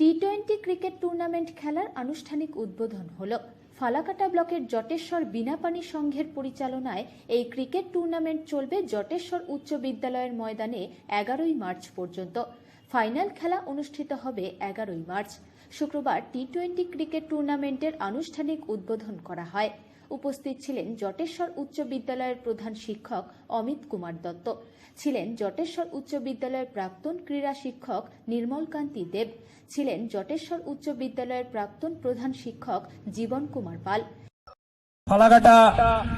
T twenty cricket tournament খেলার আনুষ্ঠানিক উদ্বোধন হল। ফালাকাটা ব্লকের জটেশ্বর বিনাপানি সংঘের পরিচালনায় এই ক্রিকেট টুর্নামেন্ট চলবে জটেশ্বর উচ্চ বিদ্যালয়ের ময়দানে এগারোই মার্চ পর্যন্ত। ফাইনাল খেলা অনুষ্ঠিত হবে এগারোই মার্চ। শুক্রবার টি টোয়েন্টি ক্রিকেট টুর্নামেন্টের আনুষ্ঠানিক উদ্বোধন করা হয়। উপস্থিত ছিলেন জটেশ্বর উচ্চ বিদ্যালয়ের প্রধান শিক্ষক অমিত কুমার দত্ত। ছিলেন জটেশ্বর উচ্চ বিদ্যালয়ের প্রাক্তন ক্রীড়া শিক্ষক নির্মল কান্তি দেব। ছিলেন জটেশ্বর উচ্চ বিদ্যালয়ের প্রাক্তন প্রধান শিক্ষক Jiban Kumar Pal. Falakata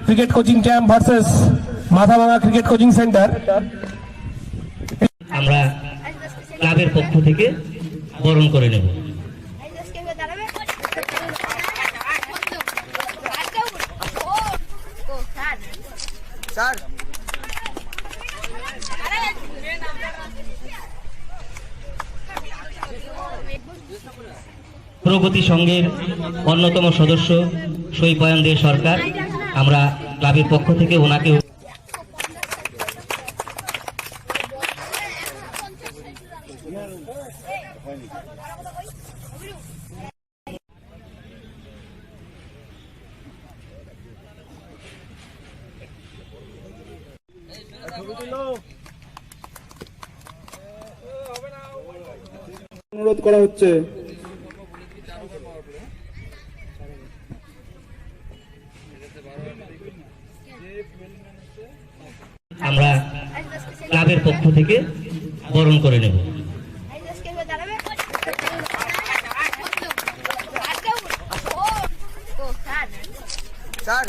cricket coaching camp versus Mathabhanga cricket coaching centre. আমরা ক্লাবের পক্ষ থেকে বরণ করে নেব স্যার প্রগতি সংঘের অন্যতম সদস্য সৈপয়ন দে সরকার। আমরা ক্লাবের পক্ষ থেকে ওনাকে অনুরোধ করা হচ্ছে। আমরা ক্লাবের পক্ষ থেকে বরণ করে নেব। স্যার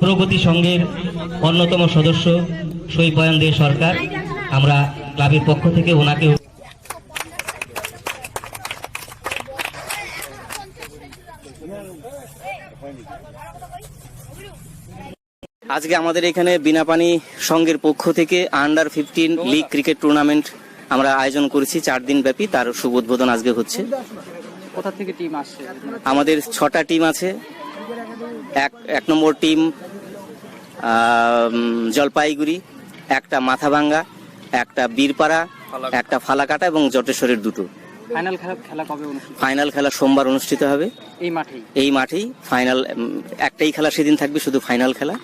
প্রগতি সংঘের অন্যতম সদস্য সৈপয়ন দে সরকার। আমরা ক্লাবের পক্ষ থেকে ওনাকে আজকে আমাদের এখানে বিনাপানি সংঘের পক্ষ থেকে under fifteen league cricket tournament আমরা আয়োজন করেছি। চার দিন ব্যাপী তার শুভ উদ্বোধন আজকে হচ্ছে। কোথা থেকে টিম আসছে? আমাদের ছটা টিম আছে। এক এক নম্বর টিম জলপাইগুড়ি একটা মাথাভাঙ্গা একটা বীরপাড়া একটা ফালাকাটা এবং জটেশ্বরের দুটো। ফাইনাল খেলা কবে অনুষ্ঠিত? ফাইনাল খেলা সোমবার অনুষ্ঠিত হবে। এই মাঠেই? এই মাঠেই ফাইনাল একটাই খেলা সেদিন থাকবে শুধু ফাইনাল খেলা।